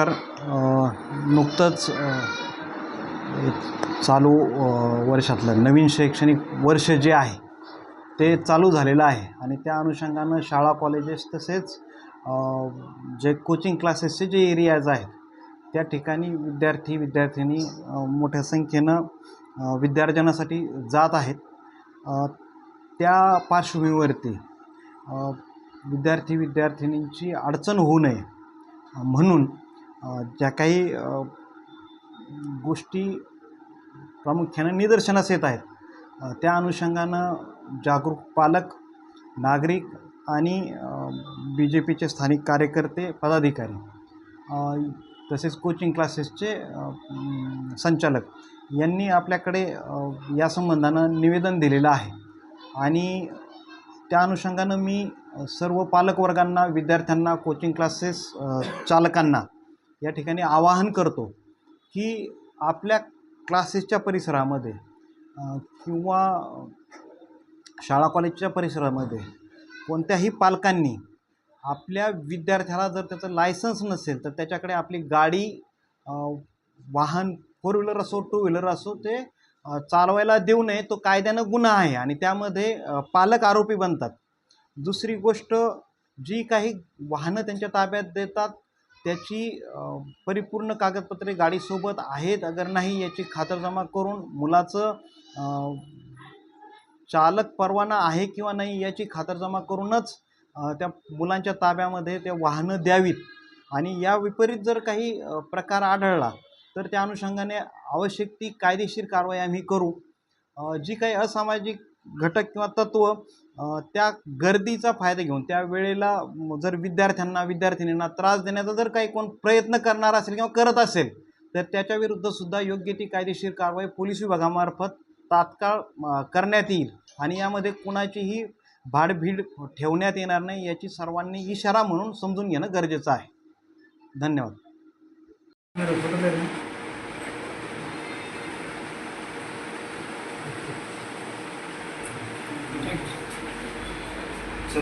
नमस्कार. नुकतंच चालू वर्षातलं नवीन शैक्षणिक वर्ष जे आहे ते चालू झालेलं आहे. आणि त्या अनुषंगानं शाळा कॉलेजेस तसेच जे कोचिंग क्लासेसचे जे एरियाज आहेत त्या ठिकाणी विद्यार्थी विद्यार्थिनी मोठ्या संख्येनं विद्यार्जनासाठी जात आहेत. त्या पार्श्वभूमीवरती विद्यार्थी विद्यार्थिनींची अडचण होऊ नये म्हणून ज्या काही गोष्टी प्रामुख्यानं निदर्शनास येत आहेत त्या अनुषंगानं जागरूक पालक नागरिक आणि बी जे पीचे स्थानिक कार्यकर्ते पदाधिकारी तसेच कोचिंग क्लासेसचे संचालक यांनी आपल्याकडे या संबंधानं निवेदन दिलेलं आहे. आणि त्या अनुषंगानं मी सर्व पालकवर्गांना विद्यार्थ्यांना कोचिंग क्लासेस चालकांना या ठिकाणी आवाहन करतो की आपल्या क्लासेसच्या परिसरामध्ये किंवा शाळा कॉलेजच्या परिसरामध्ये कोणत्याही पालकांनी आपल्या विद्यार्थ्याला जर त्याचं लायसन्स नसेल तर त्याच्याकडे आपली गाडी वाहन फोर व्हीलर असो टू व्हीलर असो ते चालवायला देऊ नये तो कायद्यानं गुन्हा आहे आणि त्यामध्ये पालक आरोपी बनतात. दुसरी गोष्ट जी काही वाहनं त्यांच्या ताब्यात देतात त्याची परिपूर्ण कागदपत्रे गाडीसोबत आहेत अगर नाही याची खातरजमा करून मुलाचं चालक परवाना आहे किंवा नाही याची खातरजमा करूनच त्या मुलांच्या ताब्यामध्ये ते वाहनं द्यावीत. आणि या विपरीत जर काही प्रकार आढळला तर त्या अनुषंगाने आवश्यक ती कायदेशीर कारवाई आम्ही करू. जी काही असामाजिक घटक किंवा तत्व त्या गर्दीचा फायदा घेऊन त्या वेळेला जर विद्यार्थ्यांना विद्यार्थिनींना त्रास देण्याचा जर काही कोण प्रयत्न करणार असेल किंवा करत असेल तर त्याच्याविरुद्ध सुद्धा योग्य ती कायदेशीर कारवाई पोलीस विभागामार्फत तात्काळ करण्यात येईल. आणि यामध्ये कुणाचीही भाडभीड ठेवण्यात येणार नाही याची सर्वांनी इशारा म्हणून समजून घेणं गरजेचं आहे. धन्यवाद. So,